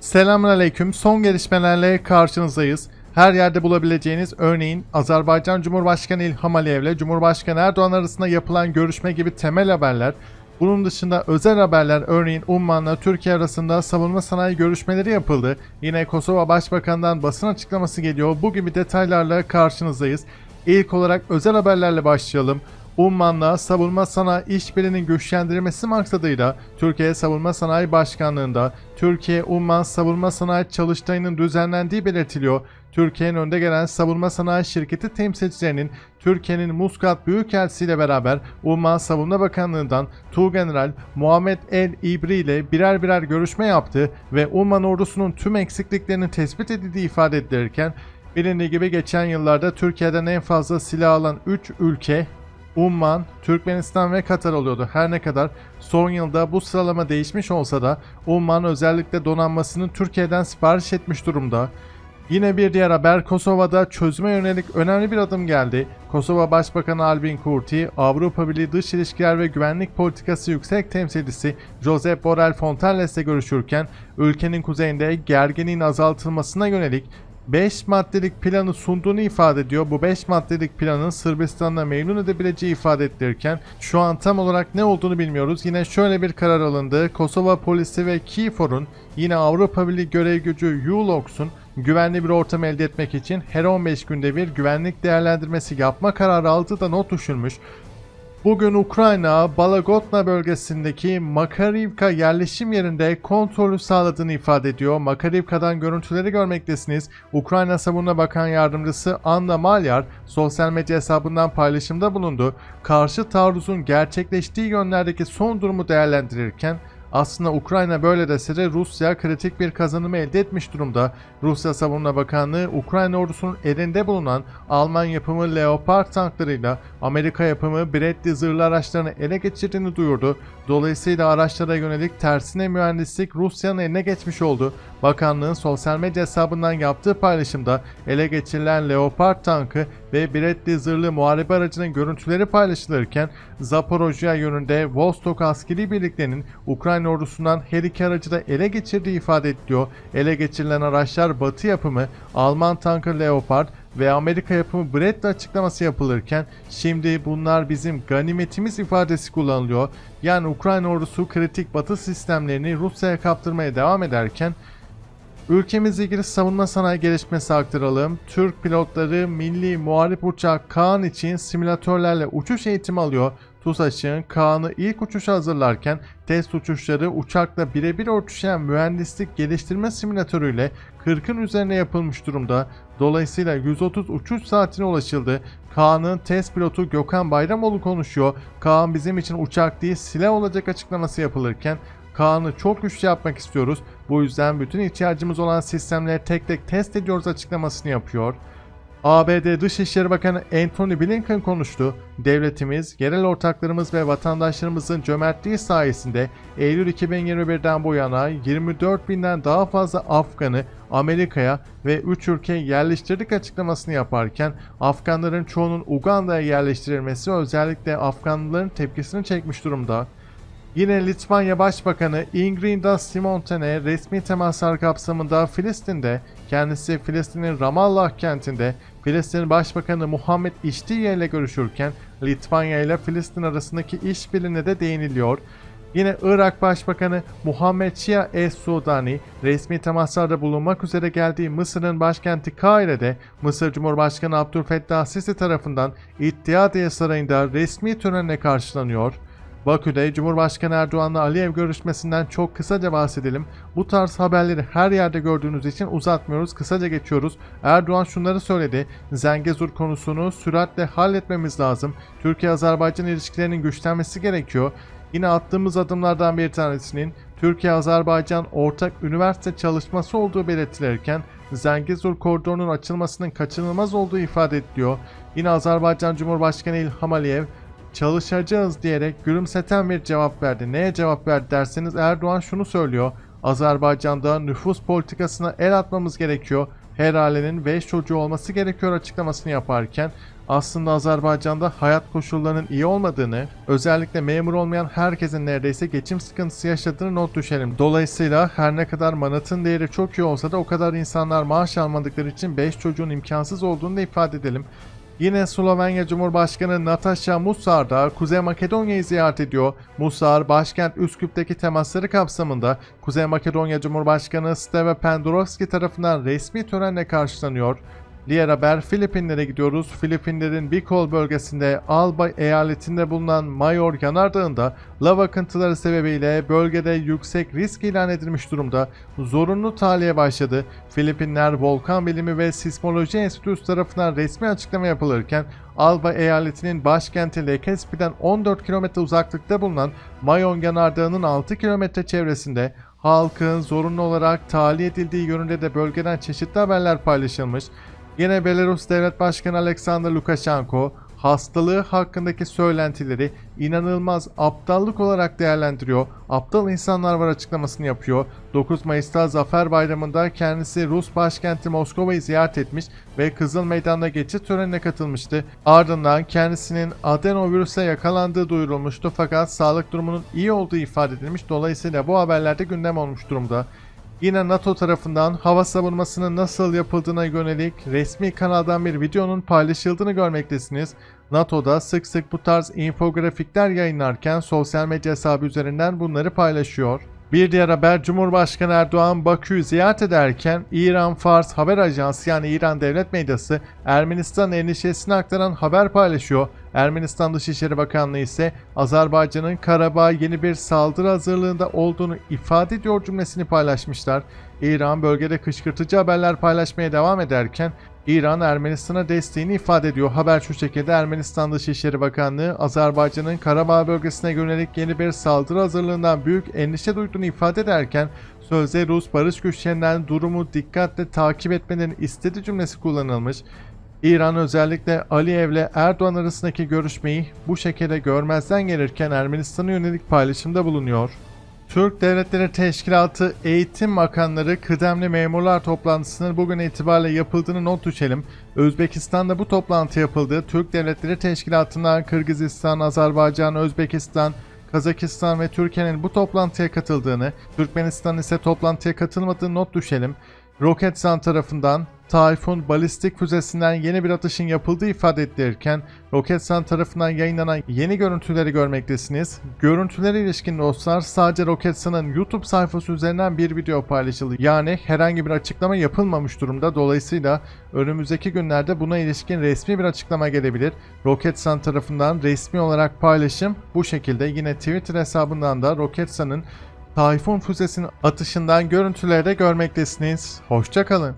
Selamünaleyküm. Son gelişmelerle karşınızdayız. Her yerde bulabileceğiniz örneğin Azerbaycan Cumhurbaşkanı İlham Aliyev ile Cumhurbaşkanı Erdoğan arasında yapılan görüşme gibi temel haberler. Bunun dışında özel haberler örneğin Umman'la Türkiye arasında savunma sanayi görüşmeleri yapıldı. Yine Kosova Başbakanı'ndan basın açıklaması geliyor. Bu gibi detaylarla karşınızdayız. İlk olarak özel haberlerle başlayalım. Umman'la savunma sanayi işbirliğinin güçlendirilmesi maksadıyla Türkiye Savunma Sanayi Başkanlığı'nda Türkiye Umman Savunma Sanayi Çalıştayı'nın düzenlendiği belirtiliyor. Türkiye'nin önde gelen savunma sanayi şirketi temsilcilerinin Türkiye'nin Muscat Büyükelçisi ile beraber Umman Savunma Bakanlığı'ndan Tuğgeneral Muhammed El İbri ile birer birer görüşme yaptı ve Umman ordusunun tüm eksikliklerinin tespit edildiği ifade edilirken bilindiği gibi geçen yıllarda Türkiye'den en fazla silah alan 3 ülke Umman, Türkmenistan ve Katar oluyordu. Her ne kadar son yılda bu sıralama değişmiş olsa da Umman özellikle donanmasını Türkiye'den sipariş etmiş durumda. Yine bir diğer haber Kosova'da çözüme yönelik önemli bir adım geldi. Kosova Başbakanı Albin Kurti, Avrupa Birliği Dış İlişkiler ve Güvenlik Politikası Yüksek Temsilcisi Josep Borrell Fontelles ile görüşürken ülkenin kuzeyinde gerginliğin azaltılmasına yönelik 5 maddelik planı sunduğunu ifade ediyor. Bu 5 maddelik planın Sırbistan'la memnun edebileceği ifade edilirken şu an tam olarak ne olduğunu bilmiyoruz. Yine şöyle bir karar alındı. Kosova polisi ve KFOR'un yine Avrupa Birliği görev gücü ULOX'un güvenli bir ortam elde etmek için her 15 günde bir güvenlik değerlendirmesi yapma kararı aldığı da not düşülmüş. Bugün Ukrayna, Balagotna bölgesindeki Makarivka yerleşim yerinde kontrolü sağladığını ifade ediyor. Makarivka'dan görüntüleri görmektesiniz. Ukrayna Savunma Bakan Yardımcısı Anna Malyar sosyal medya hesabından paylaşımda bulundu. Karşı taarruzun gerçekleştiği yönlerdeki son durumu değerlendirirken aslında Ukrayna böyle dese de Rusya kritik bir kazanımı elde etmiş durumda. Rusya Savunma Bakanlığı Ukrayna ordusunun elinde bulunan Alman yapımı Leopard tanklarıyla Amerika yapımı Bradley zırhlı araçlarını ele geçirdiğini duyurdu. Dolayısıyla araçlara yönelik tersine mühendislik Rusya'nın eline geçmiş oldu. Bakanlığın sosyal medya hesabından yaptığı paylaşımda ele geçirilen Leopard tankı ve Bradley zırhlı muharebe aracının görüntüleri paylaşılırken Zaporojye yönünde Vostok askeri birliklerinin Ukrayna ordusundan her iki aracı da ele geçirdiği ifade ediliyor. Ele geçirilen araçlar Batı yapımı Alman tankı Leopard ve Amerika yapımı Bradley açıklaması yapılırken şimdi bunlar bizim ganimetimiz ifadesi kullanılıyor. Yani Ukrayna ordusu kritik batı sistemlerini Rusya'ya kaptırmaya devam ederken Ülkemizle ilgili savunma sanayi gelişmesi aktaralım. Türk pilotları milli muharip uçak Kaan için simülatörlerle uçuş eğitimi alıyor. TUSAŞ'ın Kaan'ı ilk uçuşa hazırlarken test uçuşları uçakla birebir örtüşen mühendislik geliştirme simülatörüyle 40'ın üzerine yapılmış durumda. Dolayısıyla 130 uçuş saatine ulaşıldı. Kaan'ın test pilotu Gökhan Bayramoğlu konuşuyor. Kaan bizim için uçak değil silah olacak açıklaması yapılırken Kaan'ı çok güçlü yapmak istiyoruz. Bu yüzden bütün ihtiyacımız olan sistemleri tek tek test ediyoruz açıklamasını yapıyor. ABD Dışişleri Bakanı Antony Blinken konuştu. Devletimiz, yerel ortaklarımız ve vatandaşlarımızın cömertliği sayesinde Eylül 2021'den bu yana 24 binden daha fazla Afgan'ı Amerika'ya ve 3 ülkeye yerleştirdik açıklamasını yaparken Afganların çoğunun Uganda'ya yerleştirilmesi özellikle Afganlıların tepkisini çekmiş durumda. Yine Litvanya Başbakanı Ingrida Simontene resmi temaslar kapsamında Filistin'de, kendisi Filistin'in Ramallah kentinde Filistin Başbakanı Muhammed İştiye ile görüşürken Litvanya ile Filistin arasındaki işbirliğine de değiniliyor. Yine Irak Başbakanı Muhammed Şia Es-Sudani resmi temaslarda bulunmak üzere geldiği Mısır'ın başkenti Kahire'de Mısır Cumhurbaşkanı Abdülfettah Sisi tarafından İttihadiye Sarayı'nda resmi törenle karşılanıyor. Bakü'de Cumhurbaşkanı Erdoğan'la Aliyev görüşmesinden çok kısaca bahsedelim. Bu tarz haberleri her yerde gördüğünüz için uzatmıyoruz, kısaca geçiyoruz. Erdoğan şunları söyledi. Zengezur konusunu süratle halletmemiz lazım. Türkiye-Azerbaycan ilişkilerinin güçlenmesi gerekiyor. Yine attığımız adımlardan bir tanesinin Türkiye-Azerbaycan ortak üniversite çalışması olduğu belirtilirken Zengezur koridorunun açılmasının kaçınılmaz olduğu ifade ediliyor. Yine Azerbaycan Cumhurbaşkanı İlham Aliyev çalışacağız diyerek gülümseten bir cevap verdi. Neye cevap verdi derseniz Erdoğan şunu söylüyor. Azerbaycan'da nüfus politikasına el atmamız gerekiyor. her ailenin 5 çocuğu olması gerekiyor açıklamasını yaparken aslında Azerbaycan'da hayat koşullarının iyi olmadığını, özellikle memur olmayan herkesin neredeyse geçim sıkıntısı yaşadığını not düşelim. Dolayısıyla her ne kadar manatın değeri çok iyi olsa da o kadar insanlar maaş almadıkları için 5 çocuğun imkansız olduğunu da ifade edelim. Yine Slovenya Cumhurbaşkanı Natasha Musar da Kuzey Makedonya'yı ziyaret ediyor. Musar, başkent Üsküp'teki temasları kapsamında Kuzey Makedonya Cumhurbaşkanı Steve Pendorovski tarafından resmi törenle karşılanıyor. Diğer haber Filipinlere gidiyoruz. Filipinlerin Bicol bölgesinde Alba eyaletinde bulunan Mayor Yanardağı'nda lav akıntıları sebebiyle bölgede yüksek risk ilan edilmiş durumda. Zorunlu tahliye başladı. Filipinler Volkan Bilimi ve Sismoloji Enstitüsü tarafından resmi açıklama yapılırken Alba eyaletinin başkenti Legazpi'den 14 kilometre uzaklıkta bulunan Mayon Yanardağı'nın 6 kilometre çevresinde halkın zorunlu olarak tahliye edildiği yönünde de bölgeden çeşitli haberler paylaşılmış. Yine Belarus Devlet Başkanı Alexander Lukashenko hastalığı hakkındaki söylentileri inanılmaz aptallık olarak değerlendiriyor. Aptal insanlar var açıklamasını yapıyor. 9 Mayıs'ta Zafer Bayramı'nda kendisi Rus başkenti Moskova'yı ziyaret etmiş ve Kızıl Meydan'da geçit törenine katılmıştı. Ardından kendisinin adenovirüse yakalandığı duyurulmuştu fakat sağlık durumunun iyi olduğu ifade edilmiş. Dolayısıyla bu haberlerde gündem olmuş durumda. Yine NATO tarafından hava savunmasının nasıl yapıldığına yönelik resmi kanaldan bir videonun paylaşıldığını görmektesiniz. NATO'da sık sık bu tarz infografikler yayınlarken sosyal medya hesabı üzerinden bunları paylaşıyor. Bir diğer haber Cumhurbaşkanı Erdoğan Bakü'yü ziyaret ederken İran Fars Haber Ajansı yani İran Devlet Medyası Ermenistan endişesini aktaran haber paylaşıyor. Ermenistan Dışişleri Bakanlığı ise Azerbaycan'ın Karabağ yeni bir saldırı hazırlığında olduğunu ifade ediyor cümlesini paylaşmışlar. İran bölgede kışkırtıcı haberler paylaşmaya devam ederken İran Ermenistan'a desteğini ifade ediyor. Haber şu şekilde Ermenistan Dışişleri Bakanlığı Azerbaycan'ın Karabağ bölgesine yönelik yeni bir saldırı hazırlığından büyük endişe duyduğunu ifade ederken sözde Rus barış güçlerinden durumu dikkatle takip etmelerini istedi cümlesi kullanılmış. İran özellikle Aliyev ile Erdoğan arasındaki görüşmeyi bu şekilde görmezden gelirken Ermenistan'a yönelik paylaşımda bulunuyor. Türk Devletleri Teşkilatı Eğitim Bakanları kıdemli memurlar toplantısının bugün itibariyle yapıldığını not düşelim. Özbekistan'da bu toplantı yapıldı. Türk Devletleri Teşkilatı'ndan Kırgızistan, Azerbaycan, Özbekistan, Kazakistan ve Türkiye'nin bu toplantıya katıldığını, Türkmenistan ise toplantıya katılmadığını not düşelim. Roketsan tarafından Tayfun balistik füzesinden yeni bir atışın yapıldığı ifade edilirken Roketsan tarafından yayınlanan yeni görüntüleri görmektesiniz. Görüntülere ilişkin dostlar sadece Roketsan'ın YouTube sayfası üzerinden bir video paylaşıldı. Yani herhangi bir açıklama yapılmamış durumda. Dolayısıyla önümüzdeki günlerde buna ilişkin resmi bir açıklama gelebilir. Roketsan tarafından resmi olarak paylaşım bu şekilde. Yine Twitter hesabından da Roketsan'ın Tayfun füzesinin atışından görüntüleri de görmektesiniz. Hoşçakalın.